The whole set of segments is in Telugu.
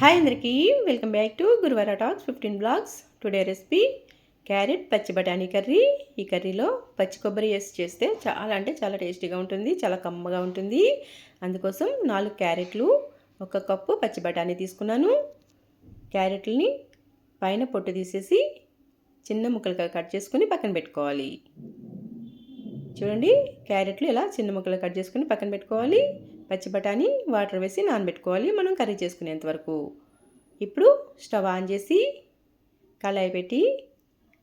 హాయ్ అందరికీ welcome back to గురువార talks fifteen blogs. Today recipe carrot పచ్చి బఠానీ కర్రీ. ఈ కర్రీలో పచ్చి కొబ్బరి వేసి చేస్తే చాలా అంటే చాలా టేస్టీగా ఉంటుంది చాలా కమ్మగా ఉంటుంది. అందుకోసం నాలుగు క్యారెట్లు ఒక కప్పు పచ్చి బఠానీ తీసుకున్నాను. క్యారెట్లని పైన పొట్టు తీసేసి చిన్న ముక్కలుగా కట్ చేసుకొని పక్కన పెట్టుకోవాలి. చూడండి క్యారెట్లు ఇలా చిన్న ముక్కలు కట్ చేసుకుని పక్కన పెట్టుకోవాలి. పచ్చి బఠానీ వాటర్ వేసి నానబెట్టుకోవాలి. మనం కర్రీ చేసుకునేంత వరకు. ఇప్పుడు స్టవ్ ఆన్ చేసి కళాయి పెట్టి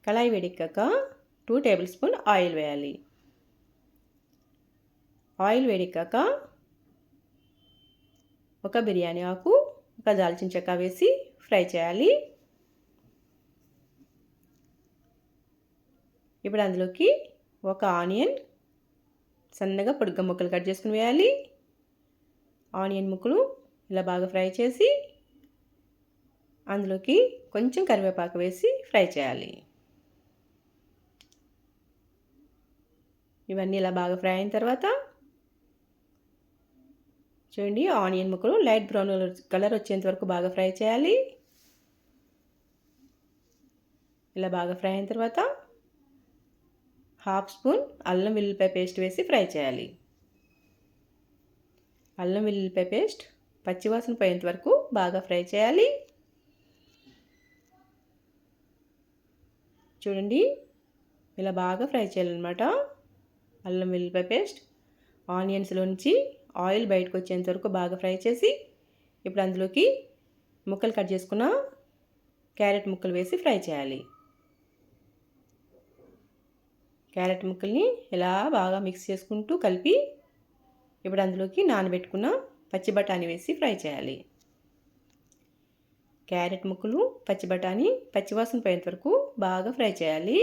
కళాయి వేడెక్కాక టూ టేబుల్ స్పూన్ ఆయిల్ వేయాలి. ఆయిల్ వేడెక్కాక ఒక బిర్యానీ ఆకు ఒక దాల్చిన చెక్క వేసి ఫ్రై చేయాలి. ఇప్పుడు అందులోకి ఒక ఆనియన్ సన్నగా పొడుగ్గ ముక్కలు కట్ చేసుకుని వేయాలి. ఆనియన్ ముక్కలు ఇలా బాగా ఫ్రై చేసి అందులోకి కొంచెం కరివేపాకు వేసి ఫ్రై చేయాలి. ఇవన్నీ ఇలా బాగా ఫ్రై అయిన తర్వాత చూడండి ఆనియన్ ముక్కలు లైట్ బ్రౌన్ కలర్ వచ్చేంత వరకు బాగా ఫ్రై చేయాలి. ఇలా బాగా ఫ్రై అయిన తర్వాత హాఫ్ స్పూన్ అల్లం వెల్లుల్లిపాయ పేస్ట్ వేసి ఫ్రై చేయాలి. అల్లం వెల్లుల్లిపాయ పేస్ట్ పచ్చివాసన పోయేంత వరకు బాగా ఫ్రై చేయాలి. చూడండి ఇలా బాగా ఫ్రై చేయాలన్నమాట. అల్లం వెల్లుల్లిపాయ పేస్ట్ ఆనియన్స్లో నుంచి ఆయిల్ బయటకు వచ్చేంత వరకు బాగా ఫ్రై చేసి ఇప్పుడు అందులోకి ముక్కలు కట్ చేసుకున్న క్యారెట్ ముక్కలు వేసి ఫ్రై చేయాలి. క్యారెట్ ముక్కల్ని ఇలా బాగా మిక్స్ చేసుకుంటూ కలిపి ఇప్పుడు అందులోకి నానబెట్టుకున్న పచ్చి బఠానీ వేసి ఫ్రై చేయాలి. క్యారెట్ ముక్కలు పచ్చి బఠానీ పచ్చివాసన పోయేంత వరకు బాగా ఫ్రై చేయాలి.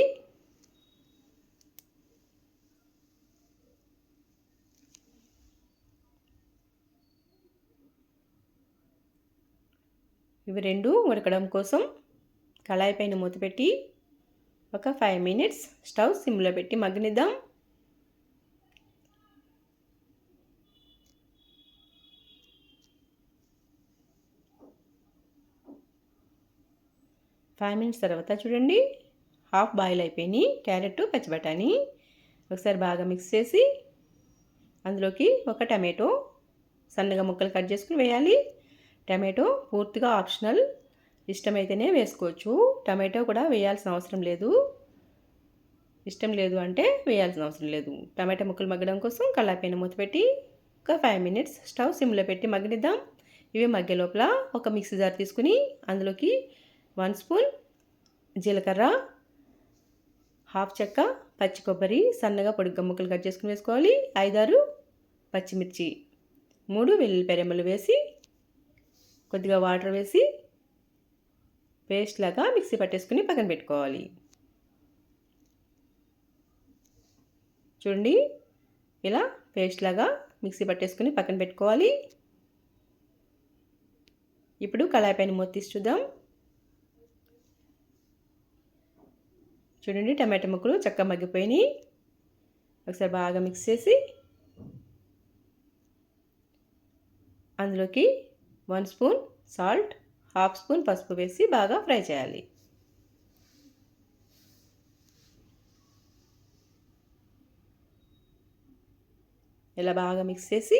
ఇవి రెండు ఉడకడం కోసం కళాయి పైన మూత పెట్టి ఒక ఫైవ్ మినిట్స్ స్టవ్ సిమ్లో పెట్టి మగ్గనిద్దాం. ఫైవ్ మినిట్స్ తర్వాత చూడండి. హాఫ్ బాయిల్ అయిపోయినాయి. క్యారెట్ పచ్చిబటాని ఒకసారి బాగా మిక్స్ చేసి అందులోకి ఒక టమాటో సన్నగా ముక్కలు కట్ చేసుకుని వేయాలి. టమాటో పూర్తిగా ఆప్షనల్ ఇష్టమైతేనే వేసుకోవచ్చు. టమాటో కూడా వేయాల్సిన అవసరం లేదు. ఇష్టం లేదు అంటే వేయాల్సిన అవసరం లేదు. టమాటా ముక్కలు మగ్గడం కోసం కళ్ళాపైన మూత పెట్టి ఒక ఫైవ్ మినిట్స్ స్టవ్ సిమ్లో పెట్టి మగ్గనిద్దాం. ఇవి మగ్గే లోపల ఒక మిక్సీ జార్ తీసుకుని అందులోకి వన్ స్పూన్ జీలకర్ర హాఫ్ చెక్క పచ్చి కొబ్బరి సన్నగా పొడిగా ముక్కలు కట్ చేసుకుని వేసుకోవాలి. ఐదారు పచ్చిమిర్చి మూడు వెల్లుల్లి రెమ్మలు వేసి కొద్దిగా వాటర్ వేసి పేస్ట్ లాగా మిక్సీ పట్టేసుకుని పక్కన పెట్టుకోవాలి. చూడండి ఇలా పేస్ట్ లాగా మిక్సీ పట్టేసుకుని పక్కన పెట్టుకోవాలి. ఇప్పుడు కళాయి పైన మూత తీసి చూద్దాం. చూడండి టమాటా ముక్కలు చక్కగా మగ్గిపోయినాయి. ఒకసారి బాగా మిక్స్ చేసి అందులోకి one spoon salt half spoon పసుపు వేసి బాగా ఫ్రై చేయాలి. ఇలా బాగా మిక్స్ చేసి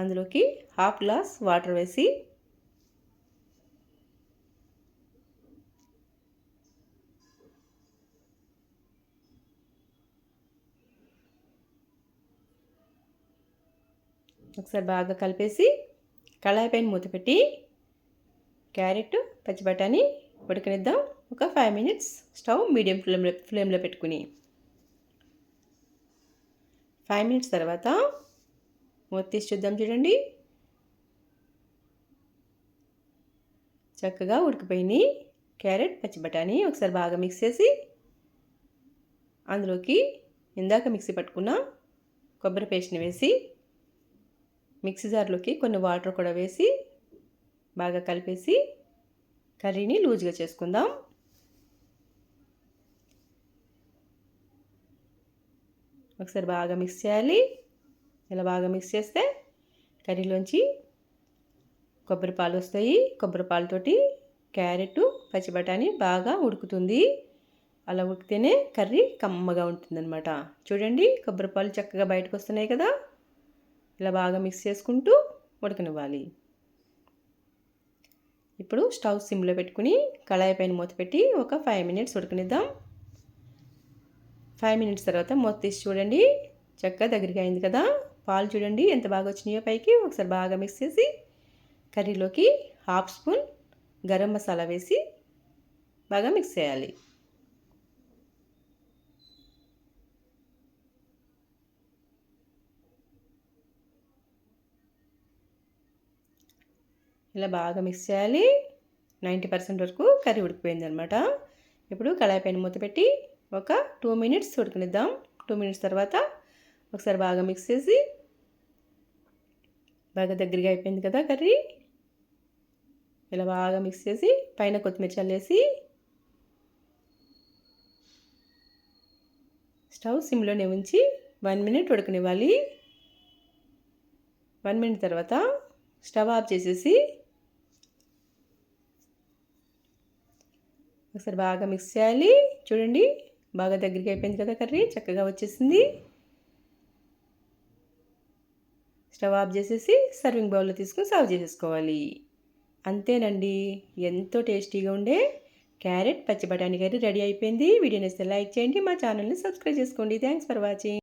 అందులోకి హాఫ్ గ్లాస్ వాటర్ వేసి ఒకసారి బాగా కలిపేసి కళాయి పైన మూత పెట్టి క్యారెట్ పచ్చి బఠానీ ఉడకనిద్దాం. ఒక ఫైవ్ మినిట్స్ స్టవ్ మీడియం ఫ్లేమ్లో ఫ్లేమ్లో పెట్టుకుని. ఫైవ్ మినిట్స్ తర్వాత మూత తీసి చూద్దాం చూడండి. చక్కగా ఉడికిపోయినాయి క్యారెట్ పచ్చి బఠానీ ఒకసారి బాగా మిక్స్ చేసి అందులోకి ఇందాక మిక్సీ పట్టుకున్న కొబ్బరి పేస్ట్ని వేసి మిక్సీ జార్లోకి కొన్ని వాటర్ కూడా వేసి బాగా కలిపేసి కర్రీని లూజ్గా చేసుకుందాం. ఒకసారి బాగా మిక్స్ చేయాలి. ఇలా బాగా మిక్స్ చేస్తే కర్రీలోంచి కొబ్బరి పాలు వస్తాయి. కొబ్బరి పాలతోటి క్యారెట్ పచ్చి బఠానీ బాగా ఉడుకుతుంది. అలా ఉడికితేనే కర్రీ కమ్మగా ఉంటుందన్నమాట. చూడండి కొబ్బరి పాలు చక్కగా బయటకు వస్తున్నాయి కదా. ఇలా బాగా మిక్స్ చేసుకుంటూ ఉడకనివ్వాలి. ఇప్పుడు స్టవ్ సిమ్లో పెట్టుకుని కళాయి పైన మూత పెట్టి ఒక ఫైవ్ మినిట్స్ ఉడకనిద్దాం. ఫైవ్ మినిట్స్ తర్వాత మూత తీసి చూడండి. చక్కగా దగ్గరికి అయింది కదా. పాలు చూడండి ఎంత బాగా వచ్చినాయో పైకి. ఒకసారి బాగా మిక్స్ చేసి కర్రీలోకి హాఫ్ స్పూన్ గరం మసాలా వేసి బాగా మిక్స్ చేయాలి. ఇలా బాగా మిక్స్ చేయాలి. నైంటీ పర్సెంట్ వరకు కర్రీ ఉడికిపోయింది అనమాట ఇప్పుడు కళాయి పైన మూత పెట్టి ఒక టూ మినిట్స్ ఉడకనిద్దాం. టూ మినిట్స్ తర్వాత ఒకసారి బాగా మిక్స్ చేసి బాగా దగ్గరగా అయిపోయింది కదా కర్రీ. ఇలా బాగా మిక్స్ చేసి పైన కొత్తిమీర చల్లేసి స్టవ్ సిమ్లోనే ఉంచి వన్ మినిట్ ఉడకనివ్వాలి. వన్ మినిట్ తర్వాత స్టవ్ ఆఫ్ చేసేసి ఒకసారి బాగా మిక్స్ చేయాలి. చూడండి బాగా దగ్గరికి అయిపోయింది కదా కర్రీ చక్కగా వచ్చేసింది. స్టవ్ ఆఫ్ చేసేసి సర్వింగ్ బౌల్లో తీసుకుని సర్వ్ చేసేసుకోవాలి. అంతేనండి. ఎంతో టేస్టీగా ఉండే క్యారెట్ పచ్చి బఠానీ కర్రీ రెడీ అయిపోయింది. వీడియో నచ్చితే లైక్ చేయండి మా ఛానల్ని సబ్స్క్రైబ్ చేసుకోండి. Thanks for watching